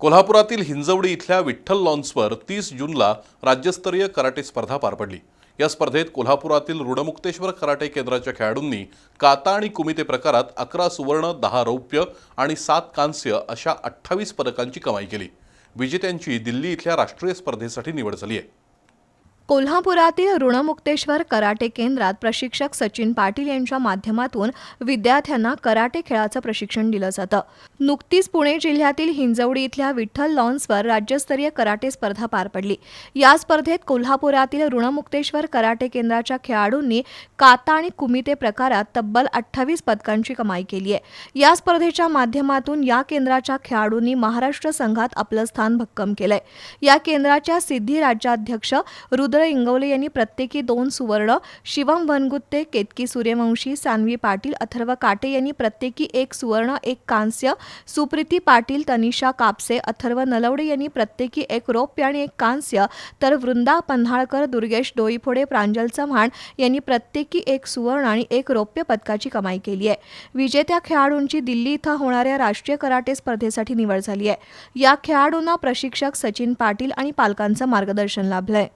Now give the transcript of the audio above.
कोल्हापुरातील हिंजवडी इथल्या विठ्ठल लॉन्सवर तीस जूनला राज्यस्तरीय कराटे स्पर्धा पार पडली. या स्पर्धेत कोल्हापुरातील ऋणमुक्तेश्वर कराटे केंद्राच्या खेळाडूंनी काता आणि कुमिते प्रकारात अकरा सुवर्ण दहा रौप्य आणि सात कांस्य अशा अठ्ठावीस पदकांची कमाई केली. विजेत्यांची दिल्ली इथल्या राष्ट्रीय स्पर्धेसाठी निवड झाली आहे. कोल्हापुरातील ऋणमुक्तेश्वर कराटे केंद्रात प्रशिक्षक सचिन पाटील यांच्या माध्यमातून विद्यार्थ्यांना कराटे खेळाचं प्रशिक्षण दिलं जातं. नुकतीच पुणे जिल्ह्यातील हिंजवडी इथल्या विठ्ठल लॉन्सवर राज्यस्तरीय कराटे स्पर्धा पार पडली. या स्पर्धेत कोल्हापुरातील ऋणमुक्तेश्वर कराटे केंद्राच्या खेळाडूंनी काता आणि कुमिते प्रकारात तब्बल अठ्ठावीस पदकांची कमाई केली आहे. या स्पर्धेच्या माध्यमातून या केंद्राच्या खेळाडूंनी महाराष्ट्र संघात आपलं स्थान भक्कम केलंय. या केंद्राच्या सिद्धी राज्याध्यक्ष रुद्र इंगवले यांनी प्रत्येकी दोन सुवर्ण शिवम वनगुत्ते केतकी सूर्यवंशी सानवी पाटील अथर्व काटे यांनी प्रत्येकी एक सुवर्ण एक कांस्य सुप्रीती पाटील तनिषा कापसे अथर्व नलवडे यांनी प्रत्येकी एक रौप्य आणि एक कांस्य तर वृंदा पन्हाळकर दुर्गेश डोईफोडे प्रांजल चव्हाण यांनी प्रत्येकी एक सुवर्ण आणि एक रौप्य पदकाची कमाई केली आहे. विजेत्या खेळाडूंची दिल्ली इथं होणाऱ्या राष्ट्रीय कराटे स्पर्धेसाठी निवड झाली आहे. या खेळाडूंना प्रशिक्षक सचिन पाटील आणि पालकांचं मार्गदर्शन लाभलंय.